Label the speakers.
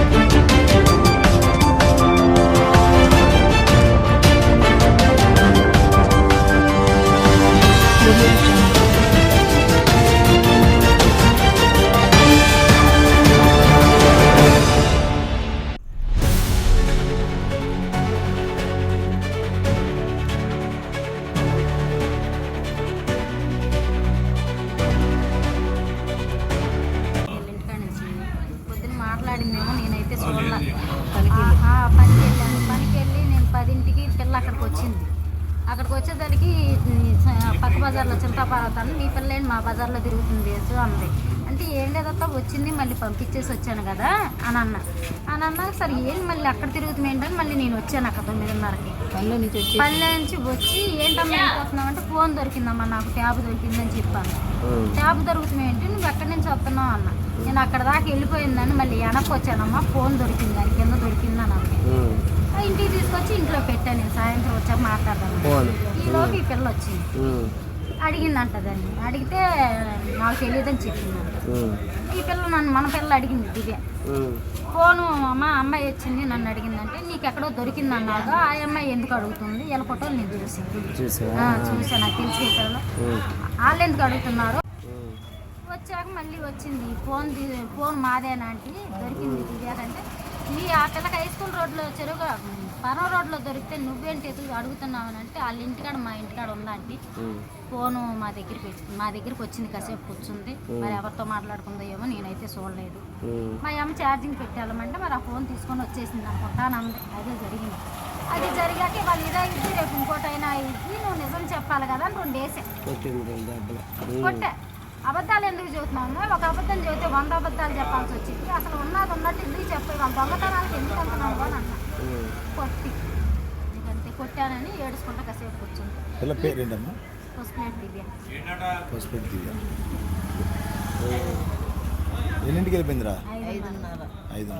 Speaker 1: ఇంటికాడ పనికి వెళ్ళాను. పనికి వెళ్ళి నేను పదింటికి పిల్ల అక్కడికి వచ్చింది. అక్కడికి వచ్చేసరికి స- పక్క బజార్లో చింతాపారతాను మీ పిల్ల ఏంటి మా బజార్లో తిరుగుతుంది వేసు అంది. అంటే ఏం లేదత్తా వచ్చింది మళ్ళీ పంపించేసి వచ్చాను కదా అని అన్న అని అన్నా సరే ఏం మళ్ళీ అక్కడ తిరుగుతుంది ఏంటని మళ్ళీ నేను వచ్చాను అక్కడ తొమ్మిదిన్నరకి.
Speaker 2: పనిలో నుంచి వచ్చి
Speaker 1: పల్లె నుంచి వచ్చి ఏంటమ్మా వెళ్ళిపోతున్నావు అంటే ఫోన్ దొరికిందమ్మా నాకు ట్యాబ్ దొరికిందని చెప్పాను. ట్యాబ్ దొరుకుతుంది ఏంటి నువ్వు ఎక్కడి నుంచి వస్తున్నావు అన్న. నేను అక్కడ దాకా వెళ్ళిపోయిందని మళ్ళీ వెనక్కి వచ్చానమ్మా ఫోన్ దొరికింది దాని కింద దొరికిందని అన్న తీసుకొచ్చి ఇంట్లో పెట్టాను నేను. సాయంత్రం వచ్చాక మాట్లాడదాను ఈలోపు ఈ పిల్ల వచ్చింది. అడిగిందంట దాన్ని అడిగితే నాకు తెలియదని చెప్పిందంట. ఈ పిల్ల నన్ను మన పిల్ల అడిగింది దివ్య ఫోను అమ్మ అమ్మాయి వచ్చింది నన్ను అడిగిందంటే నీకు ఎక్కడో దొరికింది అన్నాగా ఆ అమ్మాయి ఎందుకు అడుగుతుంది? వీళ్ళ ఫోటోలు నేను చూసి
Speaker 2: చూసావా?
Speaker 1: చూసా నాకు తెలిసి పిల్లలు వాళ్ళు ఎందుకు అడుగుతున్నారు? వచ్చాక మళ్ళీ వచ్చింది. ఫోన్ ఫోన్ మాదేనా అంటే దొరికింది దివ్యాకంటే నీ ఆ పిల్లకి హై స్కూల్ రోడ్లో చెరువు పరవ రోడ్లో దొరికితే నువ్వేంటి ఎదుగు అడుగుతున్నావు అని అంటే వాళ్ళ ఇంటికాడ మా ఇంటికాడ ఉందా అంటే? ఫోను మా దగ్గరికి మా దగ్గరికి వచ్చింది కాసేపు కూర్చుంది. మరి ఎవరితో మాట్లాడుకుందో ఏమో నేనైతే చూడలేదు. మా అమ్మ ఛార్జింగ్ పెట్టాలమంటే మరి ఆ ఫోన్ తీసుకొని వచ్చేసింది. అనుకుంటాను అంది అదే జరిగింది. అది జరిగాక వాళ్ళు ఇదే ఇది రేపు ఇంకోటైనా ఇది. నువ్వు నిజం చెప్పాలి కదా అని రెండు వేసే. కొట్టే. అబద్ధాలు ఎందుకు చెబుతున్నాము ఒక అబద్ధం చెబితే వంద అబద్ధాలు చెప్పాల్సి వచ్చింది. అసలు ఉన్నది ఉన్నట్టు ఎందుకు చెప్పే వాళ్ళ దొంగతనాలకు ఎందుకు అంటున్నావు అని అన్న. కొట్టి. నీకంతే కొట్టానని ఏడుచుకుంటా కాసేపు కూర్చుంది.
Speaker 3: పిల్ల
Speaker 1: దివ్య.
Speaker 3: దివ్య. ఎన్నింటికి వెళ్ళిపోయిందిరా?
Speaker 1: ఐదున్నర.
Speaker 3: ఐదు